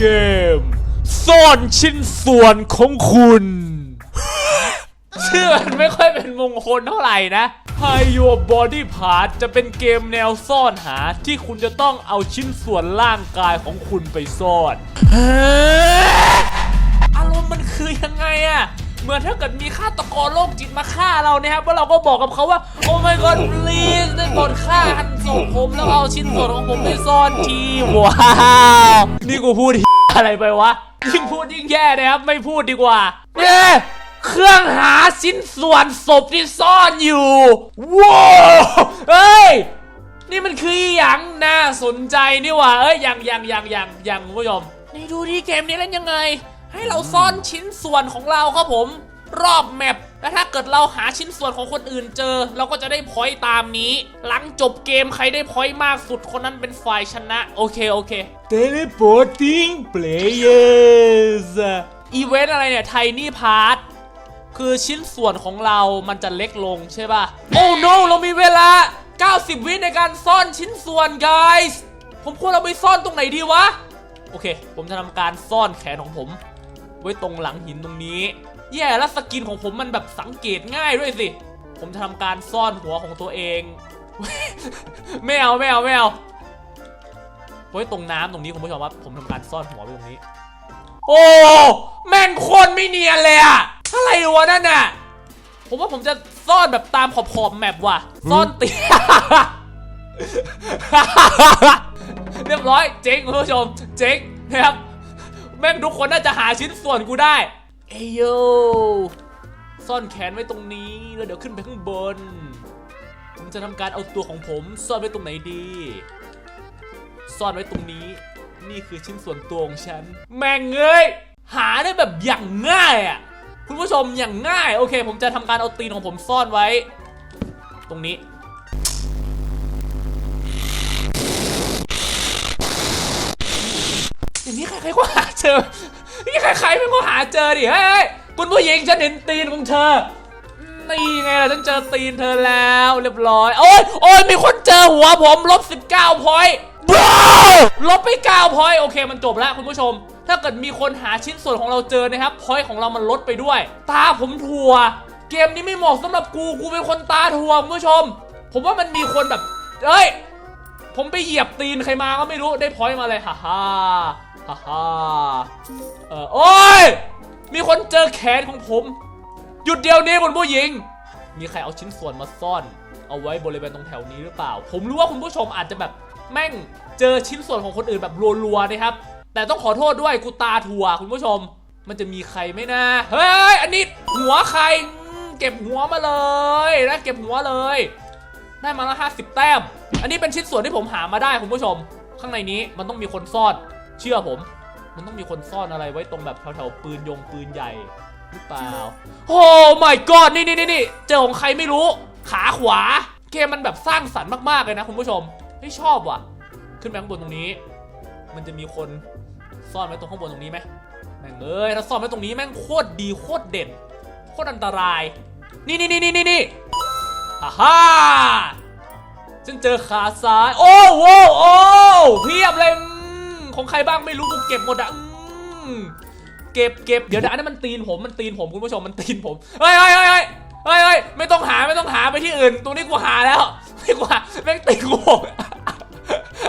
เกม ซ่อนชิ้นส่วนของคุณ ชื่อมันไม่ค่อยเป็นมงคลเท่าไหร่นะ Hide Your Body Part จะเป็นเกมแนวซ่อนหาที่คุณจะต้องเอาชิ้นส่วนร่างกายของคุณไปซ่อน อารมณ์มันคือยังไงอะ เหมือนถ้าเกิดมีฆาตกรโรคจิตมาฆ่าเราเนี่ยครับแล้วเราก็บอกกับเขาว่า โอ้ my god please ได้โปรดฆ่าหันศพผมแล้วเอาชิ้นส่วนของผมไปซ่อนทีว้าวนี่กูพูดอะไรไปวะยิ่งพูดยิ่งแย่นะครับ ไม่พูดดีกว่าเนี่ยเครื่องหาชิ้นส่วนศพที่ซ่อนอยู่ว้าวเฮ้ยนี่มันคืออหยังน่าสนใจนี่หว่าเอ้ยยังอยังอยังอยังอยังคุณผู้ชมนี่ดูที่เกมนี้เล่นยังไง ให้เราซ่อนชิ้นส่วนของเราครับผมรอบแมปและถ้าเกิดเราหาชิ้นส่วนของคนอื่นเจอ เราก็จะได้พอยต์ตามนี้ หลังจบเกมใครได้พอยต์มากสุดคนนั้นเป็นฝ่ายชนะ โอเค โอเค Teleporting Players อีเวนต์อะไรเนี่ย ไทนี่พาร์ทคือชิ้นส่วนของเรามันจะเล็กลงใช่ป่ะ โอ้ no เรามีเวลา 90 วิในการซ่อนชิ้นส่วน guys ผมควรเอาไปซ่อนตรงไหนดีวะ โอเค ผมจะทำการซ่อนแขนของผม ไว้ตรงหลังหินตรงนี้ แย่แล้วสกินของผมมันแบบสังเกตง่ายด้วยสิ ผมจะทำการซ่อนหัวของตัวเอง ไม่เอาไม่เอาไม่เอาไว้ตรงน้ำตรงนี้คุณผู้ชมว่าผมทำการซ่อนหัวไว้ตรงนี้ โอ้แม่งโคนไม่เนียนเลยอะอะไรวะนั่นน่ะผมว่าผมจะซ่อนแบบตามขอบขอบๆแมปว่ะ ซ่อนเตียเรียบร้อยเจ๊งคุณผู้ชม เจ๊งนะครับ แม่งทุกคนน่าจะหาชิ้นส่วนกูได้ เอยโย ซ่อนแขนไว้ตรงนี้แล้วเดี๋ยวขึ้นไปข้างบน ผมจะทำการเอาตัวของผม ซ่อนไว้ตรงไหนดี ซ่อนไว้ตรงนี้ นี่คือชิ้นส่วนตัวของฉัน แม่งเอ้ยหาได้แบบอย่างง่ายอะคุณผู้ชมอย่างง่าย โอเค ผมจะทำการเอาตีนของผมซ่อนไว้ ตรงนี้ อย่างนี้ใครๆก็หาเจอนี่ใครๆไม่ก็หาเจอดิเฮ้ยเฮ้ยคุณผู้หญิงฉันเห็นตีนของเธอนี่ไงล่ะฉันเจอตีนเธอแล้วเรียบร้อยโอ้ยโอ้ยมีคนเจอหัวผมลบ 19พอยต์บรลบไป9พอยต์โอเคมันจบแล้วคุณผู้ชม ถ้าเกิดมีคนหาชิ้นส่วนของเราเจอนะครับพอยต์ของเรามันลดไปด้วย ตาผมถั่ว เกมนี้ไม่เหมาะสำหรับกูกูเป็นคนตาถั่วคุณผู้ชม ผมว่ามันมีคนแบบเอ้ยผมไปเหยียบตีนใครมาก็ไม่รู้ได้พอยต์มาเลยฮ่า ฮ่าฮ่าเออโอ้ย มีคนเจอแขนของผม หยุดเดียวนี้คุณผู้หญิง มีใครเอาชิ้นส่วนมาซ่อน เอาไว้บริเวณตรงแถวนี้หรือเปล่า ผมรู้ว่าคุณผู้ชมอาจจะแบบแม่งเจอชิ้นส่วนของคนอื่นแบบรัวๆนะครับ แต่ต้องขอโทษด้วยกูตาถั่วคุณผู้ชม มันจะมีใครไหมนะ เฮ้ย อันนี้หัวใคร เก็บหัวมาเลยนะเก็บหัวเลย ได้มาละ50แต้ม อันนี้เป็นชิ้นส่วนที่ผมหามาได้คุณผู้ชม ข้างในนี้มันต้องมีคนซ่อน เชื่อผม มันต้องมีคนซ่อนอะไรไว้ตรงแบบแถวๆปืนยงปืนใหญ่หรือเปล่า โอ้ my god นี่นี่นี่นี่เจอของใครไม่รู้ ขาขวา เกมมันแบบสร้างสรรค์มากๆเลยนะคุณผู้ชมเฮ้ยชอบว่ะ ขึ้นไปข้างบนตรงนี้ มันจะมีคนซ่อนไว้ตรงข้างบนตรงนี้ไหมแม่งเอ้ยถ้าซ่อนไว้ตรงนี้แม่งโคตรดีโคตรเด่นโคตรอันตราย นี่นี่นี่นี่นี่นี่ฮ่าฮ่าฉันเจอขาซ้าย โอ้โหโอ้เพียบเลยอืม ของใครบ้างไม่รู้กูเก็บหมดอะเก็บเก็บเดี๋ยวนะอันนั้นมันตีนผมมันตีนผมคุณผู้ชมมันตีนผมเฮ้ยเฮ้ยเฮ้ยเฮ้ยเฮ้ยเฮ้ยไม่ต้องหาไม่ต้องหาไปที่อื่น ตรงนี้กูหาแล้วไม่กูหาแม่งตีนกู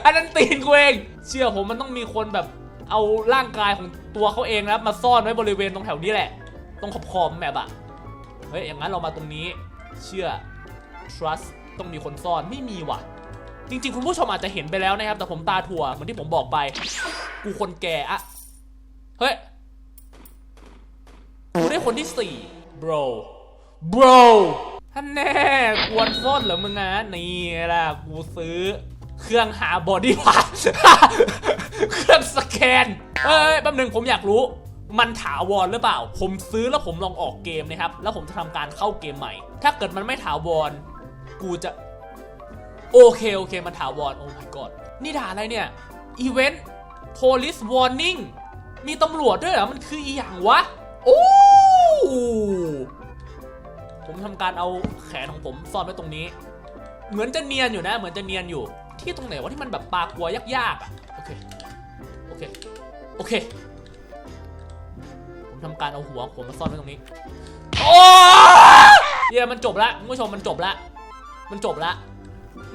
อันนั้นตีนกูเองเชื่อผมมันต้องมีคนแบบเอาร่างกายของตัวเขาเองนะมาซ่อนไว้บริเวณตรงแถวนี้แหละ ตรงขอบขอบแมปอะเฮ้ยอย่างนั้นเรามาตรงนี้ เชื่อ trust ต้องมีคนซ่อนไม่มีว่ะ จริง ๆ คุณผู้ชมอาจจะเห็นไปแล้วนะครับ แต่ผมตาถั่วเหมือนที่ผมบอกไป กูคนแก่อะเฮ้ยกูได้คนที่สี่ bro bro ท่านแน่กวนซ่อนเหรอมึงอะนี่ล่ะกูซื้อเครื่องหาบอดี้พาร์เครื่องสแกนเอ้ยแป๊บหนึงผมอยากรู้ มันถาวรหรือเปล่า ผมซื้อแล้วผมลองออกเกมนะครับ แล้วผมจะทำการเข้าเกมใหม่ ถ้าเกิดมันไม่ถาวร กูจะ โอเคโอเคมันถาวรโอ้ my god นี่ด่าอะไรเนี่ย event police warning มีตำรวจด้วยเหรอ มันคืออีหยังวะ โอ้ผมทำการเอาแขนของผมซ่อนไว้ตรงนี้ เหมือนจะเนียนอยู่นะ เหมือนจะเนียนอยู่ ที่ตรงไหนวะที่มันแบบปากลัวยากๆอะโอเค โอเค โอเค ผมทำการเอาหัวผมมาซ่อนไว้ตรงนี้ โอ้เหี้ยมันจบละคุณผู้ชมมันจบละ มันจบละ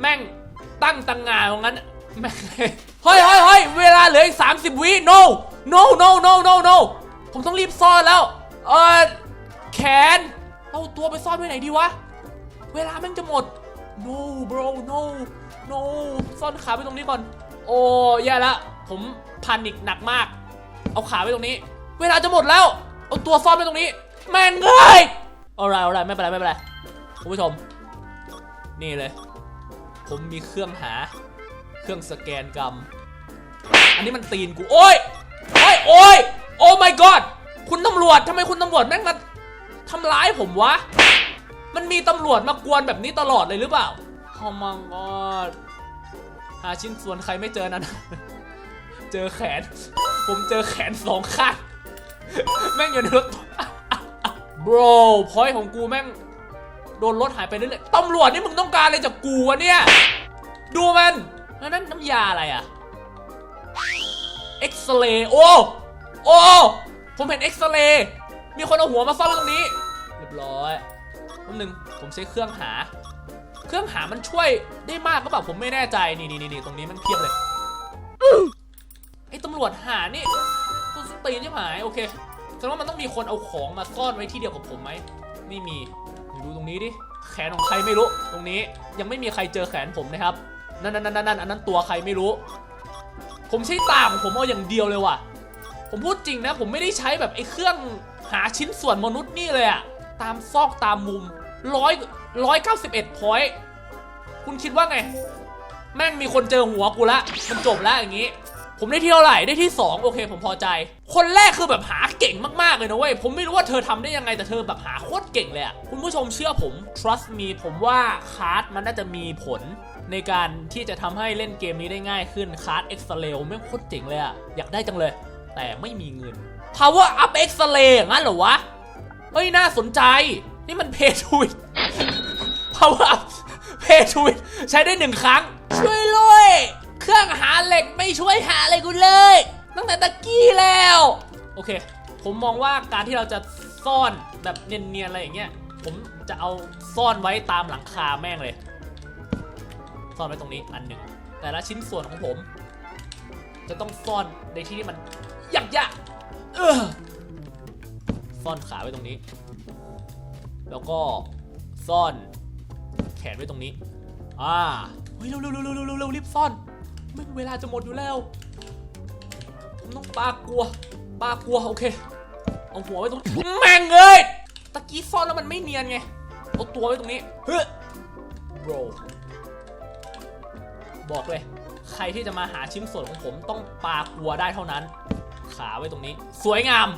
แม่งตั้งตังงานตรงนั้นแม่งเฮ้ยเฮ้ยเฮ้ยเวลาเหลืออีก 30 วิ no no no no no no ผมต้องรีบซ่อนแล้ว เออแขน เอาตัวไปซ่อนไว้ไหนดีวะ เวลาแม่งจะหมด no bro no no ซ่อนขาไว้ตรงนี้ก่อน โอ้แย่ละ ผมพันิกหนักมาก เอาขาไว้ตรงนี้ เวลาจะหมดแล้ว เอาตัวซ่อนไว้ตรงนี้ แม่งเอ้ยอาไรอาไรไม่เป็นไรไม่เป็นไร คุณผู้ชม นี่เลย ผมมีเครื่องหา เครื่องสแกนกรรม อันนี้มันตีนกู โอ้ย โอ้ย โอ้ย โอ้ my god คุณตำรวจทำไมคุณตำรวจแม่งมาทำร้ายผมวะ มันมีตำรวจมากวนแบบนี้ตลอดเลยหรือเปล่า Oh my god หาชิ้นส่วนใครไม่เจอนั้น เจอแขน ผมเจอแขนสองข้าง แม่งอยู่ในรถ bro พอยของกูแม่ง โดนรถหายไปเรื่อยๆตำรวจนี่มึงต้องการอะไรจากกูวะเนี่ย ดูมันแล้วนั่นน้ำยาอะไรอะเอ็กซเรย์โอ้ โอ้ ผมเห็นเอ็กซเรย์มีคนเอาหัวมาซ่อนตรงนี้ เรียบร้อยแป๊บนึงผมใช้เครื่องหา เครื่องหามันช่วยได้มากก็แบบผมไม่แน่ใจ นี่นี่นี่ตรงนี้มันเพียบเลยไอ้ตำรวจหานี่กูสนตีนใช่ไหมโอเคแสดงว่ามันต้องมีคนเอาของมาซ่อนไว้ที่เดียวกับผมไหมไม่มี ดูตรงนี้ดิ แขนของใครไม่รู้ ตรงนี้ยังไม่มีใครเจอแขนผมนะครับ นั่นนั่นนั่นนั่นอันนั้นตัวใครไม่รู้ ผมใช้ตาของผมเอาอย่างเดียวเลยว่ะ ผมพูดจริงนะ ผมไม่ได้ใช้แบบไอ้เครื่องหาชิ้นส่วนมนุษย์นี่เลยอะตามซอกตามมุมร้อยร้อยเก้าสิบเอ็ดพอยต์คุณคิดว่าไง แม่งมีคนเจอหัวกูละ มันจบแล้วอย่างนี้ ผมได้ที่เท่าไหร่ได้ที่ 2 โอเค ผมพอใจ คนแรกคือแบบหาเก่งมากๆเลยนะเว้ย ผมไม่รู้ว่าเธอทำได้ยังไงแต่เธอแบบหาโคตรเก่งเลยอะคุณผู้ชมเชื่อผม trust me ผมว่าคาร์ดมันน่าจะมีผลในการที่จะทำให้เล่นเกมนี้ได้ง่ายขึ้นคาร์ด X Ray แม่โคตรเจ๋งเลยอะอยากได้จังเลย แต่ไม่มีเงิน Power Up X Ray อย่างนั้นเหรอวะเฮ้ยน่าสนใจ นี่มัน Pay to Win Power Up Pay to Win ใช้ได้หนึ่งครั้ง ช่วยเลย เครื่องหาเหล็กไม่ช่วยหาอะไรกูเลย ตั้งแต่ตะกี้แล้ว โอเค ผมมองว่าการที่เราจะซ่อนแบบเนียนๆอะไรอย่างเงี้ย ผมจะเอาซ่อนไว้ตามหลังคาแม่งเลย ซ่อนไว้ตรงนี้อันหนึ่ง แต่ละชิ้นส่วนของผม จะต้องซ่อนในที่ที่มันยากยากๆเออซ่อนขาไว้ตรงนี้ แล้วก็ซ่อนแขนไว้ตรงนี้ อ่า เฮ้ยเร็วเร็วเร็วเร็วเร็วเร็วรีบซ่อน ไม่เวลาจะหมดอยู่แล้วต้องปากลัวปากลัวโอเค เอาหัวไว้ตรงนี้แม่งเอ้ยตะกี้ซ่อนแล้วมันไม่เนียนไงเอาตัวไว้ตรงนี้เฮ้ย bro บอกเลย ใครที่จะมาหาชิ้นส่วนของผมต้องปากลัวได้เท่านั้น ขาไว้ตรงนี้ สวยงาม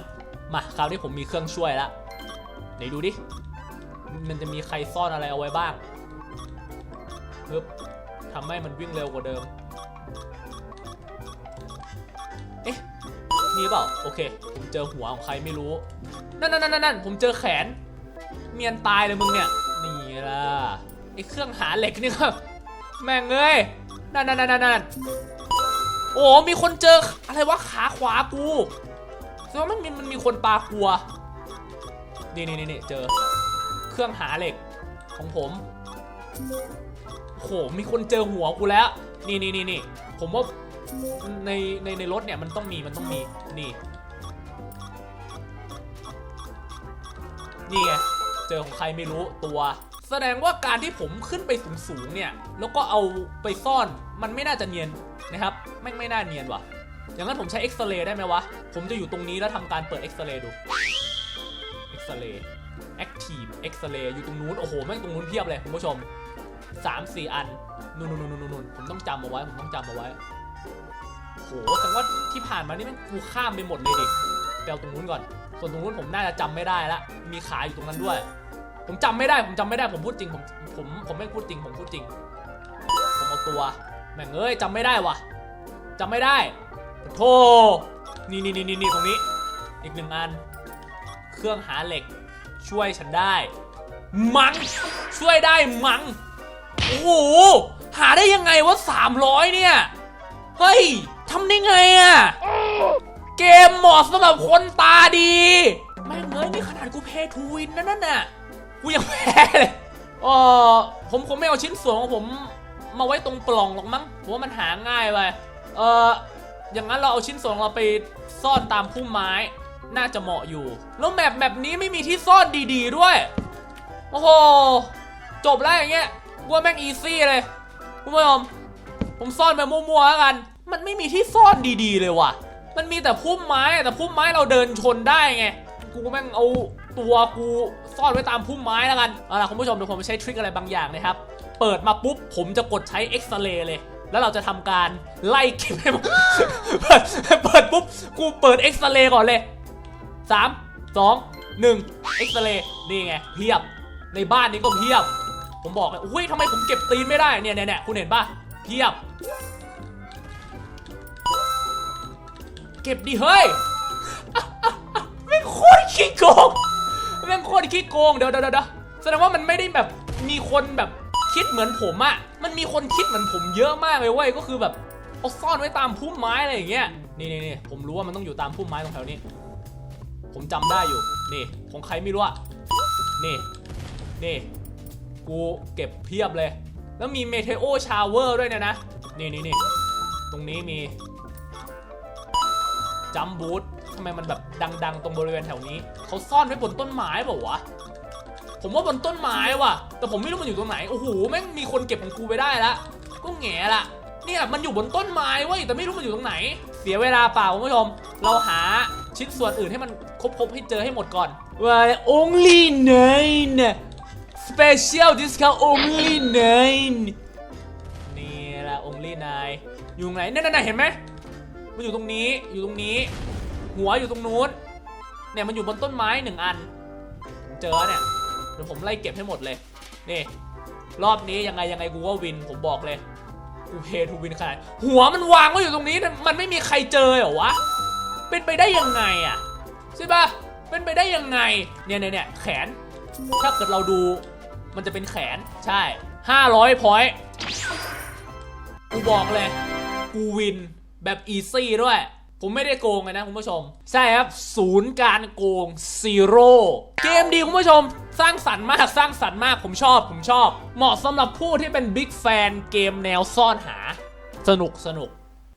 มาคราวนี้ผมมีเครื่องช่วยแล้วไหนดูดิ มันจะมีใครซ่อนอะไรเอาไว้บ้างปึ๊บทำให้มันวิ่งเร็วกว่าเดิม นี่เปล่า โอเค ผมเจอหัวของใครไม่รู้ นั่นนั่นนั่นนั่นผมเจอแขนเมียนตายเลยมึงเนี่ย นี่ล่ะไอเครื่องหาเหล็กนี่ก็แม่งเอ้ย นั่นนั่นนั่นนั่นโอ้ มีคนเจออะไรวะขาขวากูแสดงว่ามันมีมันมีคนปลากลัว นี่นี่นี่นี่เจอ เครื่องหาเหล็กของผมโหมีคนเจอหัวกูแล้ว นี่นี่นี่นี่ผมว่า ในในในรถเนี่ยมันต้องมีมันต้องมีนี่นี่ไงเจอของใครไม่รู้ตัว แสดงว่าการที่ผมขึ้นไปสูงๆเนี่ย แล้วก็เอาไปซ่อนมันไม่น่าจะเนียนนะครับไม่งไม่น่าเนียนว่ะอย่างนั้นผมใช้เอ็กซเรย์ได้ไหมวะ ผมจะอยู่ตรงนี้แล้วทำการเปิดเอ็กซเรย์ดูเอ็กซเรย์ Active X-ray อยู่ตรงนู้น โอ้โห แม่งตรงนู้นเพียบเลยคุณผู้ชม 3 4 อัน นู่นนู่นนู่นนู่นผมต้องจำเอาไว้ ผมต้องจำเอาไว้ โหแต่ว่าที่ผ่านมานี่ม่งกูข้ามไปหมดเลยดิไปเอาตรงนู้นก่อน ส่วนตรงนู้นผมน่าจะจำไม่ได้ละ มีขาอยู่ตรงนั้นด้วย ผมจำไม่ได้ ผมจำไม่ได้ ผมพูดจริง ผม ผม ผมไม่พูดจริง ผมพูดจริง ผมเอาตัว แม่งเอ้ยจำไม่ได้วะจำไม่ได้โธ่นี่นี่นี่นี่ตรงนี้ อีกหนึ่งอัน เครื่องหาเหล็ก ช่วยฉันได้ มัง ช่วยได้มัง โอ้โห หาได้ยังไงวะ300เนี่ย เฮ้ย ทำได้ไงอะเกมเหมาะสำหรับคนตาดี แม่งเอ้ยนี่ขนาดกูเพย์ทูวินนั่นน่ะ กูยังแพ้เลยเออผมคงไม่เอาชิ้นส่วนของผมมาไว้ตรงปล่องหรอกมั้งผมว่ามันหาง่ายไปเอออย่างนั้นเราเอาชิ้นส่วนเราไปซ่อนตามพุ่มไม้ น่าจะเหมาะอยู่ แล้วแมปแมปนี้ไม่มีที่ซ่อนดีๆด้วย โอ้โห จบแล้วอย่างเงี้ยกูว่าแม่งอีซี่เลยคุณผู้ชมผมซ่อนไปมั่วๆแล้วกัน มันไม่มีที่ซ่อนดีๆเลยว่ะ มันมีแต่พุ่มไม้แต่พุ่มไม้เราเดินชนได้ไง กูแม่งเอาตัวกูซ่อนไว้ตามพุ่มไม้แล้วกันเอาล่ะคุณผู้ชมเดี๋ยวผมใช้ทริคอะไรบางอย่างนะครับ เปิดมาปุ๊บผมจะกดใช้เอ็กซเรย์เลย แล้วเราจะทำการไล่เก็บให้หมดเปิดเปิดปุ๊บกูเปิดเอ็กซเรย์ก่อนเลยสามสองหนึ่งเอ็กซเรย์นี่ไงเพียบ ในบ้านนี้ก็เพียบ ผมบอกเลยอุ้ยทำไมผมเก็บตีนไม่ได้เนี่ยเนี่ยเนี่ยคุณเห็นปะเพียบ ก็บดิเฮ้ยแม่งโคตรขี้โกงแม่งโคตรขี้โกงเดี๋ยวเดี๋ยวเดี๋ยวแสดงว่ามันไม่ได้แบบมีคนแบบคิดเหมือนผมอะมันมีคนคิดเหมือนผมเยอะมากเลยเว้ยก็คือแบบเอาซ่อนไว้ตามพุ่มไม้อะไรอย่างเงี้ยนี่นี่นี่ผมรู้ว่ามันต้องอยู่ตามพุ่มไม้ตรงแถวนี้ ผมจำได้อยู่นี่ของใครไม่รู้อะนี่นี่กูเก็บเพียบเลย แล้วมีเมเทโอชาวเวอร์ด้วยเนี่ยนะนี่นี่นี่ตรงนี้มี จัมบูททำไมมันแบบดัง ๆ ตรงบริเวณแถวนี้เขาซ่อนไว้บนต้นไม้เปล่าวะผมว่าบนต้นไม้ว่ะ แต่ผมไม่รู้มันอยู่ตรงไหนโอ้โหแม่งมีคนเก็บของกูไปได้ละก็แง่ละเนี่ยมันอยู่บนต้นไม้เว้ยแต่ไม่รู้มันอยู่ตรงไหน เสียเวลาเปล่าคุณผู้ชม เราหาชิ้นส่วนอื่นให้มันครบๆให้เจอให้หมดก่อน Why only nine special discount only nine นี่ละ only nine อยู่ตรงไหนนั่นๆๆเห็นไหม มันอยู่ตรงนี้อยู่ตรงนี้ หัวอยู่ตรงนู้นเนี่ยมันอยู่บนต้นไม้หนึ่งอันเจอเนี่ยเดี๋ยวผมไล่เก็บให้หมดเลยนี่รอบนี้ยังไงยังไงกูก็วินผมบอกเลยกูเพย์ทูวินขนาดหัวมันวางไว้อยู่ตรงนี้มันไม่มีใครเจอเหรอวะเป็นไปได้ยังไงอะใช่ปะเป็นไปได้ยังไงเนี่ยเนี่ยเนี่ยแขน ถ้าเกิดเราดูมันจะเป็นแขนใช่ 500พอยต์กูบอกเลย กูวิน แบบอีซี่ด้วย ผมไม่ได้โกงเลยนะคุณผู้ชม ใช่ครับศูนย์การโกงซีโร่เกมดีคุณผู้ชม สร้างสรรค์มากสร้างสรรค์มากผมชอบ ผมชอบ เหมาะสำหรับผู้ที่เป็นบิ๊กแฟนเกมแนวซ่อนหา สนุกสนุก